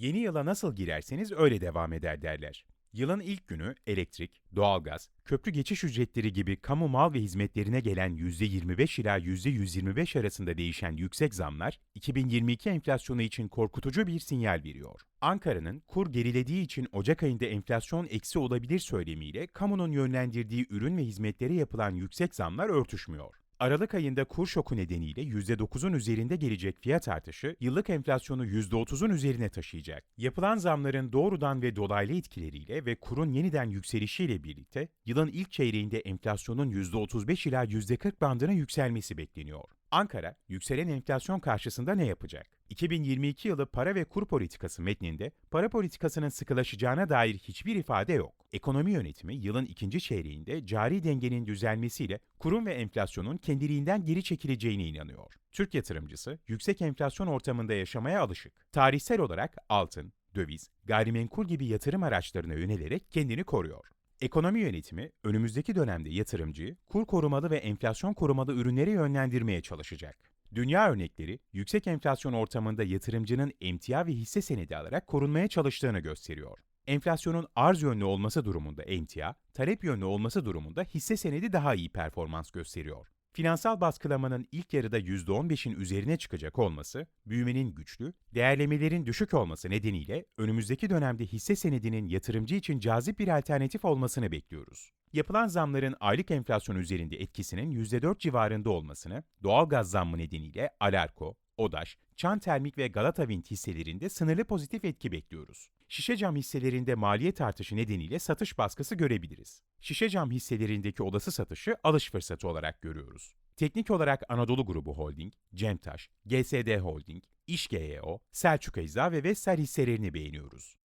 Yeni yıla nasıl girerseniz öyle devam eder derler. Yılın ilk günü elektrik, doğalgaz, köprü geçiş ücretleri gibi kamu mal ve hizmetlerine gelen %25 ila %125 arasında değişen yüksek zamlar 2022 enflasyonu için korkutucu bir sinyal veriyor. Ankara'nın kur gerilediği için Ocak ayında enflasyon eksi olabilir söylemiyle kamunun yönlendirdiği ürün ve hizmetlere yapılan yüksek zamlar örtüşmüyor. Aralık ayında kur şoku nedeniyle %9'un üzerinde gelecek fiyat artışı yıllık enflasyonu %30'un üzerine taşıyacak. Yapılan zamların doğrudan ve dolaylı etkileriyle ve kurun yeniden yükselişiyle birlikte yılın ilk çeyreğinde enflasyonun %35 ila %40 bandına yükselmesi bekleniyor. Ankara, yükselen enflasyon karşısında ne yapacak? 2022 yılı para ve kur politikası metninde para politikasının sıkılaşacağına dair hiçbir ifade yok. Ekonomi yönetimi yılın ikinci çeyreğinde cari dengenin düzelmesiyle kurun ve enflasyonun kendiliğinden geri çekileceğine inanıyor. Türk yatırımcısı yüksek enflasyon ortamında yaşamaya alışık. Tarihsel olarak altın, döviz, gayrimenkul gibi yatırım araçlarına yönelerek kendini koruyor. Ekonomi yönetimi önümüzdeki dönemde yatırımcıyı kur korumalı ve enflasyon korumalı ürünlere yönlendirmeye çalışacak. Dünya örnekleri yüksek enflasyon ortamında yatırımcının emtia ve hisse senedi alarak korunmaya çalıştığını gösteriyor. Enflasyonun arz yönlü olması durumunda emtia, talep yönlü olması durumunda hisse senedi daha iyi performans gösteriyor. Finansal baskılamanın ilk yarıda %15'in üzerine çıkacak olması, büyümenin güçlü, değerlemelerin düşük olması nedeniyle önümüzdeki dönemde hisse senedinin yatırımcı için cazip bir alternatif olmasını bekliyoruz. Yapılan zamların aylık enflasyon üzerinde etkisinin %4 civarında olmasını, doğalgaz zammı nedeniyle Alarko, Odaş, Çan Termik ve Galata Wind hisselerinde sınırlı pozitif etki bekliyoruz. Şişe cam hisselerinde maliyet artışı nedeniyle satış baskısı görebiliriz. Şişe cam hisselerindeki olası satışı alış fırsatı olarak görüyoruz. Teknik olarak Anadolu Grubu Holding, Cemtaş, GSD Holding, İş GEO, Selçuk Ecza ve Vestel hisselerini beğeniyoruz.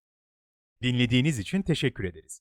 Dinlediğiniz için teşekkür ederiz.